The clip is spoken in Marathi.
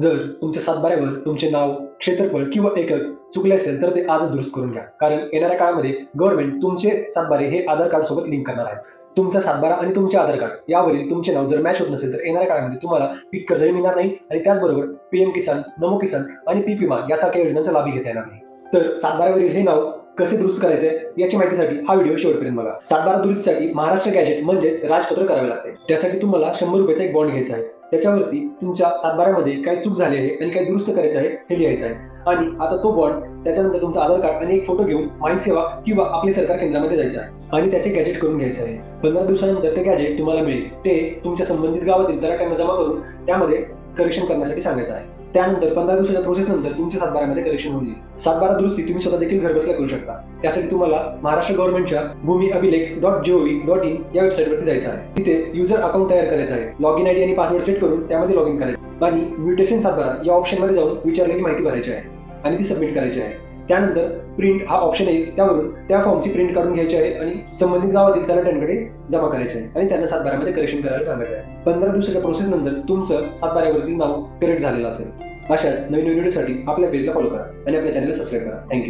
जर तुमच्या सातबाऱ्यावर तुमचे नाव क्षेत्रफळ किंवा एकक चुकले असेल तर ते आज दुरुस्त करून घ्या. कारण येणाऱ्या काळामध्ये गव्हर्नमेंट तुमचे सातबारे हे आधार कार्ड सोबत लिंक करणार आहे. तुमचा सातबारा आणि तुमचे आधार कार्ड यावरील तुमचे नाव जर मॅच होत नसेल तर येणाऱ्या काळामध्ये तुम्हाला पीक कर्जही मिळणार नाही आणि त्याचबरोबर पीएम किसान नमो किसान आणि पीक विमा यासारख्या योजनांचा लाभ घेता येणार नाही. तर सातबाऱ्यावरील हे नाव कसे दुरुस्त करायचे याची माहितीसाठी हा व्हिडिओ शेवटपर्यंत बघा. सातबारा दुरुस्तीसाठी महाराष्ट्र गॅजेट म्हणजेच राजपत्र करावे लागते. त्यासाठी तुम्हाला शंभर रुपयाचा एक बॉन्ड घ्यायचा आहे. त्याच्यावरती तुमच्या सातबाऱ्यामध्ये काय चूक झाली आहे आणि काय दुरुस्त करायचं आहे हे लिहायचं आहे. आणि आता तो बॉन्ड त्याच्यानंतर तुमचा आधार कार्ड आणि एक फोटो घेऊन माहिती सेवा किंवा आपली सरकार केंद्रामध्ये जायचं आहे. आणि त्याचे गॅजेट करून घ्यायचं आहे. पंधरा दिवसानंतर ते गॅजेट तुम्हाला मिळेल. ते तुमच्या संबंधित गावातील तलाट्यांना जमा करून त्यामध्ये करेक्शन करण्यासाठी सांगायचं आहे. त्यानंतर पंधरा दिवसाच्या प्रोसेस नंतर तुमच्या सातबाऱ्यामध्ये होऊन होईल सातबारा दुरुस्ती तुम्ही स्वतः देखील घरबसल्या करू शकता. त्यासाठी तुम्हाला महाराष्ट्र गव्हर्नमेंटच्या भूमी अभिलेख डॉट जीओव्ही डॉट इन या वेबसाईटवरती जायचं आहे. तिथे युजर अकाउंट तयार करायचं आहे. लॉग इन आयडी आणि पासवर्ड सेट करून त्यामध्ये लॉग इन करायचं. आणि म्युटेशन सातबारा या ऑप्शनमध्ये जाऊन विचारलेली माहिती भरायची आहे. आणि ती सबमिट करायची आहे. त्यानंतर प्रिंट हा ऑप्शन येईल. त्यावरून त्या फॉर्मची प्रिंट काढून घ्यायची आहे आणि संबंधित गावातील तलाट्यांकडे जमा करायचे आहे. आणि त्यांना सातबाऱ्यामध्ये करेक्शन करायला सांगायचं आहे. पंधरा दिवसाच्या प्रोसेस नंतर तुमचं सातबाऱ्यावरती नाव करेक्ट झालेलं असेल. अशाच नवीन व्हिडिओसाठी आपल्या पेजला फॉलो करा आणि आपल्या चॅनलला सबस्क्राईब करा. थँक्यू